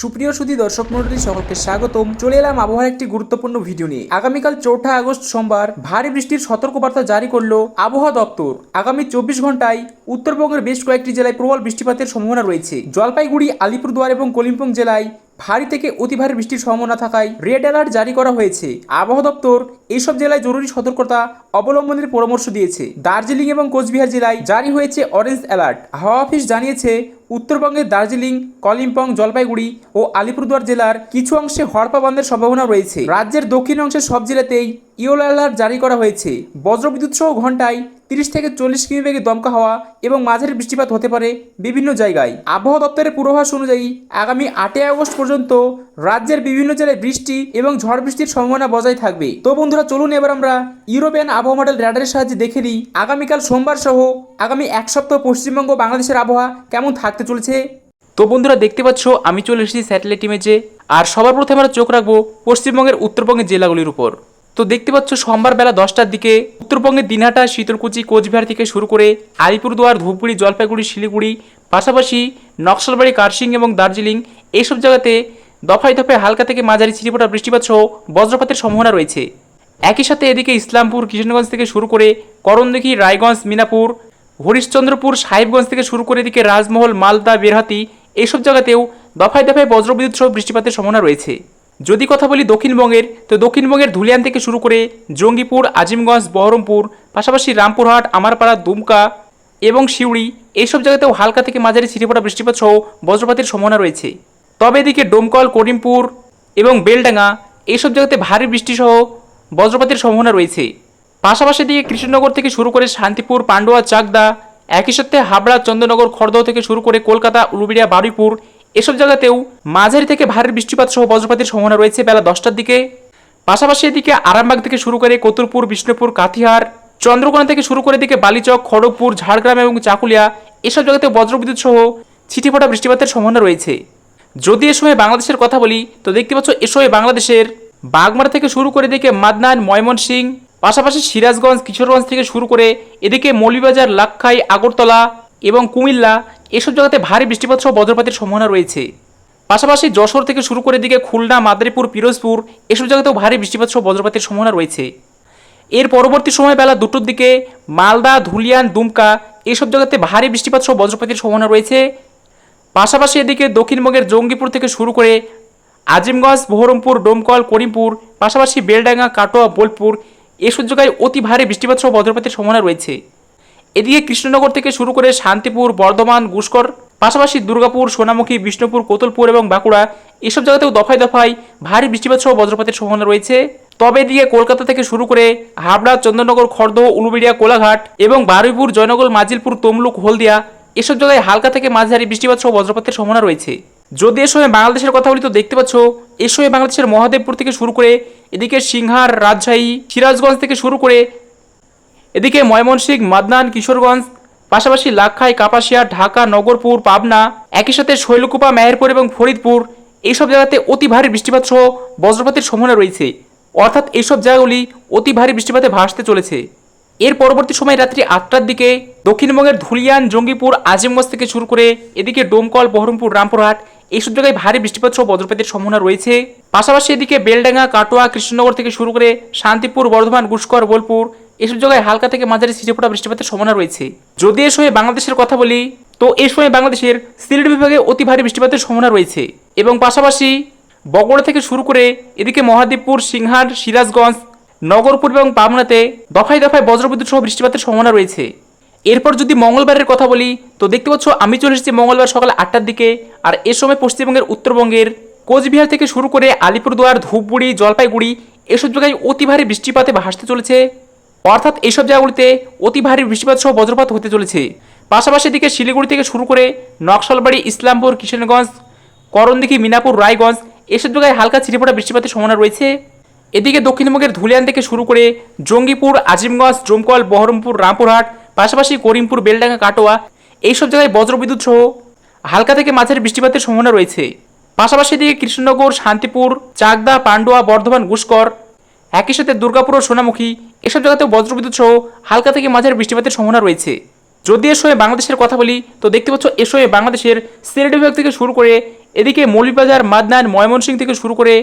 সুপ্রিয় সুধী দর্শক মন্ডলী সকলকে স্বাগতম। চলে এলাম আবহাওয়ার একটি গুরুত্বপূর্ণ ভিডিও নিয়ে। আগামীকাল চৌঠা আগস্ট সোমবার ভারী বৃষ্টির সতর্কবার্তা জারি করল আবহাওয়া দপ্তর। আগামী চব্বিশ ঘন্টায় উত্তরবঙ্গের বেশ কয়েকটি জেলায় প্রবল বৃষ্টিপাতের সম্ভাবনা রয়েছে। জলপাইগুড়ি, আলিপুরদুয়ার এবং কলিম্পং জেলায় ভারী থেকে অতি ভারী বৃষ্টির সম্ভাবনা থাকায় রেড অ্যালার্ট জারি করা হয়েছে। আবহাওয়া দপ্তর এইসব জেলায় জরুরি সতর্কতা অবলম্বনের পরামর্শ দিয়েছে। দার্জিলিং এবং কোচবিহার জেলায় জারি হয়েছে অরেঞ্জ অ্যালার্ট। হাওয়া অফিস জানিয়েছে উত্তরবঙ্গের দার্জিলিং, কলিম্পং, জলপাইগুড়ি ও আলিপুরদুয়ার জেলার কিছু অংশে হড়পা বন্ধের সম্ভাবনা রয়েছে। রাজ্যের দক্ষিণ অংশের সব জেলাতেই ইয়েলো অ্যালার্ট জারি করা হয়েছে। বজ্রবিদ্যুৎ সহ ঘন্টায় তিরিশ থেকে চল্লিশ কিমি বেগে দমকা হওয়া এবং মাঝারি বৃষ্টিপাত হতে পারে বিভিন্ন জায়গায়। আবহাওয়া দপ্তরের পূর্বাভাস অনুযায়ী আগামী আটই আগস্ট পর্যন্ত রাজ্যের বিভিন্ন জেলায় বৃষ্টি এবং ঝড় বৃষ্টির সম্ভাবনা বজায় থাকবে। তো বন্ধুরা, চলুন এবার আমরা ইউরোপিয়ান আবহাওয়া মডেল র্যাডারের সাহায্যে দেখে নিই আগামীকাল সোমবার সহ আগামী এক সপ্তাহ পশ্চিমবঙ্গ বাংলাদেশের আবহাওয়া কেমন থাকতে চলেছে। তো বন্ধুরা দেখতে পাচ্ছ, আমি চলে এসেছি স্যাটেলাইট ইমেজে আর সবার প্রথমে আমরা চোখ রাখব পশ্চিমবঙ্গের উত্তরবঙ্গের জেলাগুলির উপর। তো দেখতে পাচ্ছ, সোমবার বেলা দশটার দিকে উত্তরবঙ্গের দিনহাটা, শীতলকুচি, কোচবিহার থেকে শুরু করে আলিপুরদুয়ার, ধূপগুড়ি, জলপাইগুড়ি, শিলিগুড়ি, পাশাপাশি নকশালবাড়ি, কার্শিং এবং দার্জিলিং এইসব জায়গাতে দফায় দফায় হালকা থেকে মাঝারি ছিটিপোটা বৃষ্টিপাত সহ বজ্রপাতের সম্ভাবনা রয়েছে। একই সাথে এদিকে ইসলামপুর, কিশোরগঞ্জ থেকে শুরু করে করণদিঘি, রায়গঞ্জ, মিনাপুর হরিশ্চন্দ্রপুর সাহেবগঞ্জ থেকে শুরু করে এদিকে রাজমহল, মালদা বেরহাতি এইসব জায়গাতেও দফায় দফায় বজ্রবিদ্যুৎ সহ বৃষ্টিপাতের সম্ভাবনা রয়েছে। যদি কথা বলি দক্ষিণবঙ্গের, তো দক্ষিণবঙ্গের ধুলিয়ান থেকে শুরু করে জঙ্গিপুর, আজিমগঞ্জ, বহরমপুর, পাশাপাশি রামপুরহাট, আমারপাড়া, দুমকা এবং সিউড়ি এইসব জায়গাতেও হালকা থেকে মাঝারি ছিটেপোটা বৃষ্টিপাত সহ বজ্রপাতের সম্ভাবনা রয়েছে। তবে এদিকে ডোমকল, করিমপুর এবং বেলডাঙ্গা এইসব জায়গাতে ভারী বৃষ্টিসহ বজ্রপাতের সম্ভাবনা রয়েছে। পাশাপাশি দিকে কৃষ্ণনগর থেকে শুরু করে শান্তিপুর, পান্ডুয়া, চাকদা, একই সাথে হাবড়া, চন্দ্রনগর, খড়দহ থেকে শুরু করে কলকাতা, উলুবিড়িয়া, বারুইপুর, এসব জায়গাতেও মাঝারি থেকে ভারী বৃষ্টিপাত সহ বজ্রপাতের সম্ভাবনা রয়েছে বেলা দশটার দিকে। পাশাপাশি এদিকে আরামবাগ থেকে শুরু করে কতুরপুর বিষ্ণুপুর কাথিহার চন্দ্রকোনা থেকে শুরু করে দিকে বালিচক, খড়গপুর, ঝাড়গ্রাম এবং চাকুলিয়া এসব জায়গাতে বজ্রবিদ্যুৎ সহ ছিটিফোঁটা বৃষ্টিপাতের সম্ভাবনা রয়েছে। যদি এ সময় বাংলাদেশের কথা বলি, তো দেখতে পাচ্ছ এ সময় বাংলাদেশের বাগমারা থেকে শুরু করে দিকে মাদনান ময়মনসিং পাশাপাশি সিরাজগঞ্জ, কিশোরগঞ্জ থেকে শুরু করে এদিকে মৌলিবাজার লাক্ষাই আগরতলা এবং কুমিল্লা এসব জায়গাতে ভারী বৃষ্টিপাত সহ বজ্রপাতের সম্ভাবনা রয়েছে। পাশাপাশি যশোর থেকে শুরু করে দিকে খুলনা, মাদারীপুর, পিরোজপুর এসব জায়গাতেও ভারী বৃষ্টিপাত সহ বজ্রপাতের সম্ভাবনা রয়েছে। এর পরবর্তী সময় বেলা দুটোর দিকে মালদা, ধুলিয়ান, দুমকা এসব জায়গাতে ভারী বৃষ্টিপাত সহ বজ্রপাতের সম্ভাবনা রয়েছে। পাশাপাশি এদিকে দক্ষিণবঙ্গের জঙ্গিপুর থেকে শুরু করে আজিমগঞ্জ, বহরমপুর, ডোমকল, করিমপুর, পাশাপাশি বেলডাঙ্গা, কাটোয়া, বোলপুর এসব জায়গায় অতি ভারী বৃষ্টিপাত সহ বজ্রপাতের সম্ভাবনা রয়েছে। এদিকে কৃষ্ণনগর থেকে শুরু করে শান্তিপুর, বর্ধমান, গুসকর, পাশাপাশি দুর্গাপুর, সোনামুখী, বিষ্ণুপুর, কোতলপুর এবং বাঁকুড়া এসব জায়গাতেও দফায় দফায় ভারী বৃষ্টিপাত সহ বজ্রপাতের সম্ভাবনা রয়েছে। তবে এদিকে কলকাতা থেকে শুরু করে হাবড়া, চন্দননগর, খড়দহ, উলুবেড়িয়া, কোলাঘাট এবং বারুইপুর, জয়নগর, মাজিলপুর, তমলুক, হলদিয়া এসব জায়গায় হালকা থেকে মাঝারি বৃষ্টিপাত সহ বজ্রপাতের সম্ভাবনা রয়েছে। যদি এ সময় বাংলাদেশের কথা বলি, তো দেখতে পাচ্ছ, এ সময় বাংলাদেশের মহাদেবপুর থেকে শুরু করে এদিকে সিংহার রাজশাহী, সিরাজগঞ্জ থেকে শুরু করে এদিকে ময়মনসিংহ, মাদনান, কিশোরগঞ্জ, পাশাপাশি লাক্ষাই, কাপাসিয়া, ঢাকা, নগরপুর, পাবনা, একই সাথে শৈলকুপা, মেহেরপুর এবং ফরিদপুর এইসব জায়গাতে অতি ভারী বৃষ্টিপাত সহ বজ্রপাতের সম্ভাবনা রয়েছে। অর্থাৎ এইসব জায়গাগুলি অতি ভারী বৃষ্টিপাতে ভাসতে চলেছে। এর পরবর্তী সময় রাত্রি আটটার দিকে দক্ষিণবঙ্গের ধুলিয়ান, জঙ্গিপুর, আজিমগঞ্জ থেকে শুরু করে এদিকে ডোমকল, বহরমপুর, রামপুরহাট এইসব জায়গায় ভারী বৃষ্টিপাত সহ বজ্রপাতের সম্ভাবনা রয়েছে। পাশাপাশি এদিকে বেলডাঙ্গা, কাটোয়া, কৃষ্ণনগর থেকে শুরু করে শান্তিপুর, বর্ধমান, গুসকর, বোলপুর এসব জায়গায় হালকা থেকে মাঝারি ছিটেফোঁটা বৃষ্টিপাতের সম্ভাবনা রয়েছে। যদি এ সময় বাংলাদেশের কথা বলি, তো এই সময় বাংলাদেশের সিলেট বিভাগে অতি ভারী বৃষ্টিপাতের সম্ভাবনা রয়েছে এবং পাশাপাশি বগুড়া থেকে শুরু করে এদিকে মহাদেবপুর সিংহার সিরাজগঞ্জ, নগরপুর এবং পাবনাতে দফায় দফায় বজ্রবিদ্যুৎ সহ বৃষ্টিপাতের সম্ভাবনা রয়েছে। এরপর যদি মঙ্গলবারের কথা বলি, তো দেখতে পাচ্ছ আমি চলে এসেছি মঙ্গলবার সকাল আটটার দিকে, আর এ সময় পশ্চিমবঙ্গের, উত্তরবঙ্গের, কোচবিহার থেকে শুরু করে আলিপুরদুয়ার, ধূপগুড়ি, জলপাইগুড়ি, এসব জায়গায় অতি ভারী বৃষ্টিপাতে ভাসতে চলেছে। অর্থাৎ এইসব জায়গাগুলিতে অতি ভারী বৃষ্টিপাত সহ বজ্রপাত হতে চলেছে। পাশাপাশি দিকে শিলিগুড়ি থেকে শুরু করে নকশালবাড়ি, ইসলামপুর, কিশোরগঞ্জ, করণদিঘি, মিনাপুর, রায়গঞ্জ, এসব জায়গায় হালকা ছিটেফোঁটা বৃষ্টিপাতের সম্ভাবনা রয়েছে। এদিকে দক্ষিণবঙ্গের ধুলিয়ান থেকে শুরু করে জঙ্গিপুর, আজিমগঞ্জ, জমকল, বহরমপুর, রামপুরহাট পাশাপাশি করিমপুর, বেলডাঙ্গা, কাটোয়া এইসব জায়গায় বজ্রবিদ্যুৎ সহ হালকা থেকে মাঝারি বৃষ্টিপাতের সম্ভাবনা রয়েছে। পাশাপাশি এদিকে কৃষ্ণনগর, শান্তিপুর, চাকদা, পান্ডুয়া, বর্ধমান, গুসকর, একই সাথে দুর্গাপুর ও সোনামুখী এসব জায়গাতেও বজ্রবিদ্যুৎ সহ হালকা থেকে মাঝের বৃষ্টিপাতের সম্ভাবনা রয়েছে। যদি এর সময় বাংলাদেশের কথা বলি, তো দেখতে পাচ্ছ এর সময় বাংলাদেশের সিলেট বিভাগ থেকে শুরু করে এদিকে মৌলভীবাজার, মাদনান, ময়মনসিংহ থেকে শুরু করে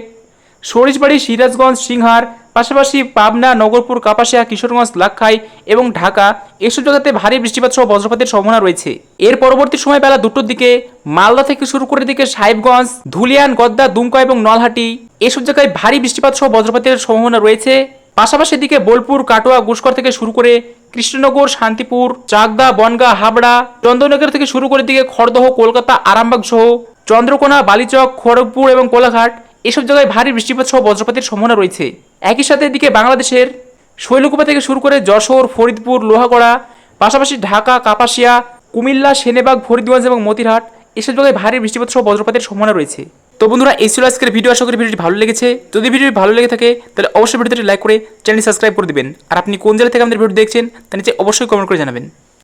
সরিষবাড়ি, সিরাজগঞ্জ, সিংহার পাশাপাশি পাবনা, নগরপুর, কাপাসিয়া, কিশোরগঞ্জ, লাক্ষাই এবং ঢাকা এসব জায়গাতে ভারী বৃষ্টিপাত সহ বজ্রপাতের সম্ভাবনা রয়েছে। এর পরবর্তী সময় বেলা দুটোর দিকে মালদা থেকে শুরু করে দিকে সাহেবগঞ্জ, ধুলিয়ান, গদ্দা, দুমকা এবং নলহাটি এসব জায়গায় ভারী বৃষ্টিপাত সহ বজ্রপাতের সম্ভাবনা রয়েছে। পাশাপাশি দিকে বোলপুর, কাটোয়া, গুসকর থেকে শুরু করে কৃষ্ণনগর, শান্তিপুর, চাকদা, বনগা, হাবড়া, চন্দ্রনগর থেকে শুরু করে দিকে খড়দহ, কলকাতা, আরামবাগ সহ চন্দ্রকোনা, বালিচক, খড়গপুর এবং কোলাঘাট এসব জায়গায় ভারী বৃষ্টিপাত সহ বজ্রপাতের সম্ভাবনা রয়েছে। একই সাথে এদিকে বাংলাদেশের শৈলকুপা থেকে শুরু করে যশোর, ফরিদপুর, লোহাগড়া, পাশাপাশি ঢাকা, কাপাসিয়া, কুমিল্লা, সেনেবাগ, ফরিদগঞ্জ এবং মতিরহাট এসব জায়গায় ভারী বৃষ্টিপাত সহ বজ্রপাতের সম্ভাবনা রয়েছে। তো বন্ধুরা, এই ছিল আজকের ভিডিও। আশা করি ভিডিওটি ভালো লেগেছে। যদি ভিডিওটি ভালো লেগে থাকে, তাহলে অবশ্যই ভিডিওটি লাইক করে চ্যানেলটি সাবস্ক্রাইব করে দেবেন। আর আপনি কোন জেলা থেকে আমাদের ভিডিও দেখছেন, তা নিচে অবশ্যই কমেন্ট করে জানাবেন।